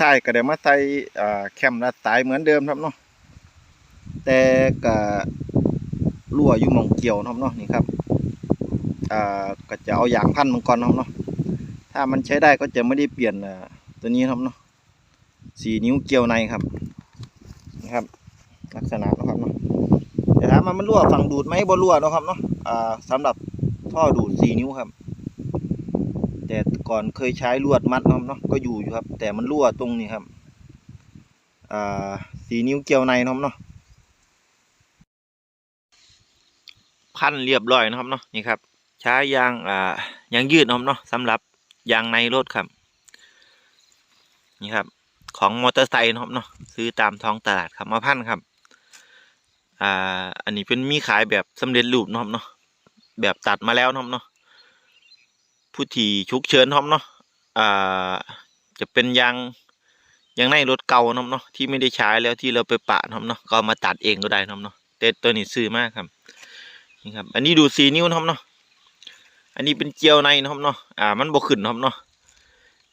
ท้ายก็ได้มาใส่แคมรัดสายเหมือนเดิมครับเนาะแต่ก็รั่วอยู่มองเกี่ยวครับเนาะนี่ครับก็จะเอายางพันมันก่อนครับเนาะถ้ามันใช้ได้ก็จะไม่ได้เปลี่ยนตัวนี้ครับเนาะสี่นิ้วเกี่ยวในครับนะครับ ลักษณะนะครับเนาะแต่ถามว่ามันรั่วฝั่งดูดไหมบ่รั่วนะครับเนาะสำหรับท่อดูดสี่นิ้วครับ แต่ก่อนเคยใช้ลวดมัดนะเนาะก็อยู่อยู่ครับ แต่มันรั่วตรงนี้ครับอ่าสีนิ้วเกี่ยวในนะเนาะพันเรียบร้อยนะครับเนาะนี่ครับใช้ยางอ่ายางยืดนะครับเนาะสำหรับยางในรถครับ นี่ครับ ของมอเตอร์ไซค์นะครับเนาะซื้อตามท้องตลาดครับมาพันครับอ่าอันนี้เป็นมีขายแบบสำเร็จรูปนะครับเนาะแบบตัดมาแล้วนะครับเนาะ ผู้ที่ฉุกเฉินนะครับเนาะอ่าจะเป็นยางยางในรถเก่านะครับเนาะที่ไม่ได้ใช้แล้วที่เราไปปะนะครับเนาะก็มาตัดเองก็ได้นะครับเนาะแต่ตัวนี้ซื้อมากครับนี่ครับ อันนี้ดูสีนิ้วนะครับเนาะอันนี้เป็นเจียวในนะครับเนาะอ่ามันบกขึ้นนะครับเนาะ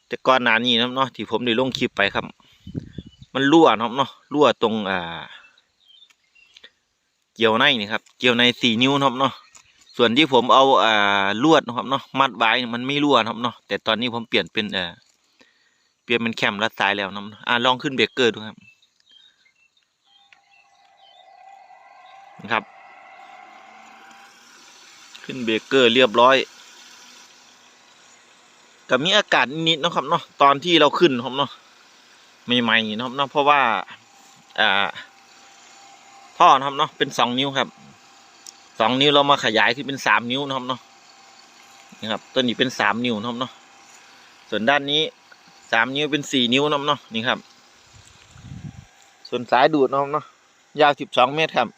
แต่ก่อนหน้านี้นะครับเนาะที่ผมได้ลงคลิปไปครับ มันรั่วนะครับเนาะรั่วตรงอ่าเกียวในนี่ครับเกียวในสี่นิ้วนะครับเนาะ ส่วนที่ผมเอาอ่าลวดนะครับเนาะมัดไว้มันไม่รั่วนะครับเนาะแต่ตอนนี้ผมเปลี่ยนเป็นเอ่อเปลี่ยนเป็นแคมรัดสายแล้วนะอ่าลองขึ้นเบรกเกอร์ดูครับนะครับ ขึ้นเบรกเกอร์เรียบร้อยกับมีอากาศนิดๆนะครับเนาะตอนที่เราขึ้นครับเนาะใหม่ๆนะครับเนาะเพราะว่าอ่าท่อนะครับเนาะเป็นสองนิ้วครับ สองนิ้วเรามาขยายที่เป็นสามนิ้วนะครับเนาะนี่ครับตัวนี้เป็นสามนิ้วนะครับเนาะส่วนด้านนี้สามนิ้วเป็นสี่นิ้วนะครับเนาะนี่ครับ ส่วนสายดูดนะครับเนาะยาวสิบสองเมตรครับ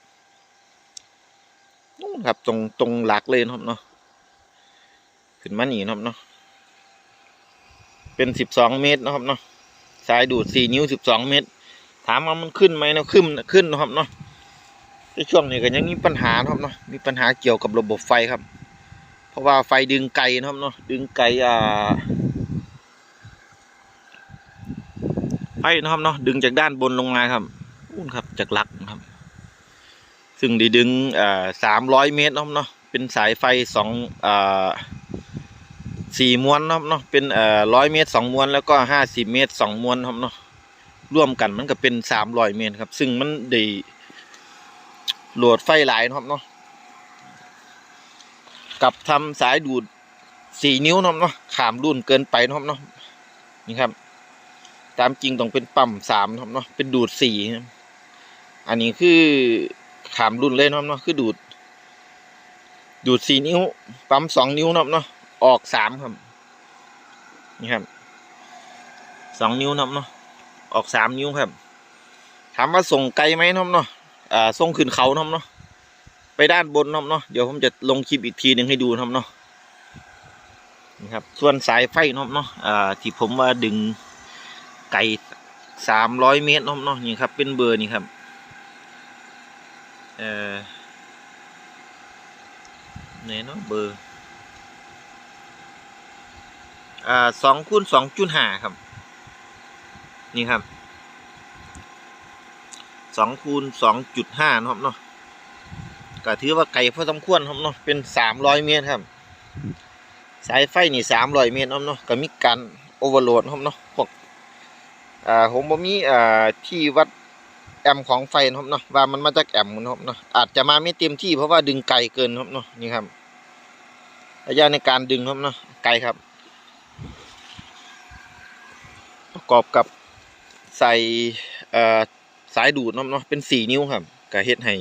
นู่นครับตรงตรงหลักเลยนะครับเนาะขึ้นมาหนีนะครับเนาะเป็นสิบสองเมตรนะครับเนาะสายดูดสี่นิ้วสิบสองเมตร ถามว่ามันขึ้นไหมเนาะขึ้นขึ้นนะครับเนาะ ในช่วงนี้ก็ยังมีปัญหาครับเนาะมีปัญหาเกี่ยวกับระบบไฟครับ เพราะว่าไฟดึงไกลนะครับเนาะดึงไกลอ่าไฟนะครับเนาะดึงจากด้านบนลงมาครับนู่นครับจากหลักครับ ซึ่งได้ดึงอ่าสามร้อยเมตรนะครับเนาะเป็นสายไฟสองอ่าสี่ม้วนนะครับเนาะเป็นเอ่อร้อยเมตรสองม้วนแล้วก็ห้าสิบเมตรสองม้วนครับเนาะร่วมกันมันก็เป็นสามร้อยเมตรครับ ซึ่งมันได้ โหลดไฟหลายนะครับเนาะกับทำสายดูดสี่นิ้วนะครับเนาะขามรุ่นเกินไปนะครับเนาะนี่ครับ ตามจริงต้องเป็นปั๊มสามนะครับเนาะเป็นดูดสี่อันนี้คือขามรุ่นเลยนะครับเนาะคือดูด ดูดสี่นิ้ว ปั๊มสองนิ้วนะครับเนาะออกสามครับนี่ครับสองนิ้วนะครับเนาะออกสามนิ้วครับ ถามว่าส่งไกลไหมน้องเนาะ อ่าส่งขึ้นเขาน้องเนาะไปด้านบนน้องเนาะเดี๋ยวผมจะลงคลิปอีกทีหนึ่งให้ดูน้องเนาะนี่ครับส่วนสายไฟน้องเนาะอ่าที่ผมว่าดึงไกลสามร้อยเมตรน้องเนาะนี่ครับ เป็นเบอร์นี่ครับเอ่อไหนเนาะเบอร์อ่าสองคูณสองจุดห้าครับ นี่ครับ สองคูณสองจุดห้านะครับเนาะก็ถือว่าไกลพอสมควรครับเนาะเป็นสามร้อยเมตรครับ สายไฟนี่สามร้อยเมตรครับเนาะก็มีการโอเวอร์โหลดครับเนาะพวกอ่าผมบ่มีอ่าที่วัดแอมป์ของไฟนะครับเนาะว่ามันมาจากแอมป์นะครับเนาะอาจจะมาไม่เต็มที่เพราะว่าดึงไกลเกินครับเนาะนี่ครับระยะในการดึงครับเนาะไกลครับ ประกอบกับใส่เอ่อ สายดูดเนาะเนาะเป็นสี่นิ้วครับก็เฮ็ดให้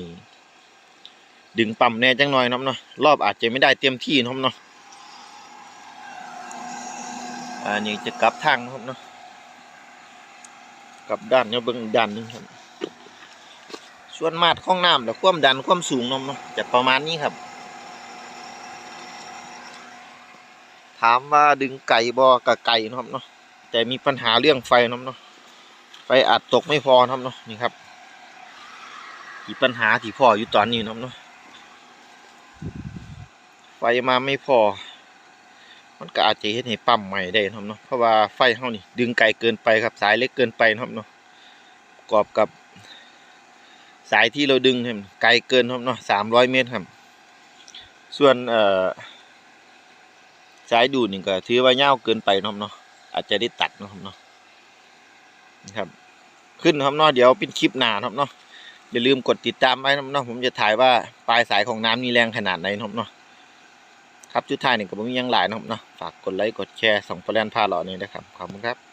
ดึงปั๊มแน่จังหน่อยเนาะเนาะรอบอาจจะไม่ได้เต็มที่เนาะเนาะอันนี้จะกลับทางนะครับเนาะกลับด้านเนี่ยเบิ่งด้านนึงครับ ส่วนมาดข้องน้ำแล้วความดันความสูงเนาะเนาะจะประมาณนี้ครับ ถามว่าดึงไก่บ่กับไก่นาะเนาะแต่มีปัญหาเรื่องไฟนะครับเนาะ ไฟอาจตกไม่พอครับเนาะนี่ครับที่ปัญหาที่พ่ออยู่ตอนนี้นะครับเนาะไฟมาไม่พอ มันก็อาจจะเฮ็ดให้ปั๊มใหม่ได้นะครับเนาะเพราะว่าไฟเฮานี่ ดึงไกลเกินไปครับสายเล็กเกินไปนะครับเนาะประกอบกับ สายที่เราดึงครับไกลเกินครับเนาะสามร้อยเมตรครับ ส่วนเอ่อสายดูดนี่ก็ถือว่ายาวเกินไปนะครับเนาะอาจจะได้ตัดนะครับเนาะ นะครับขึ้นครับเนาะเดี๋ยวเป็นคลิปหนานครับเนาะอย่าลืมกดติดตามไว้นะครับเนาะผมจะถ่ายว่าปลายสายของน้ำนี่แรงขนาดไหนครับเนาะครับจุดท้ายนี่ก็บ่มียังหลายนะครับเนาะฝากกดไลค์กดแชร์ส่องโปรแลนพาหล่อนี้นะครับขอบคุณครับ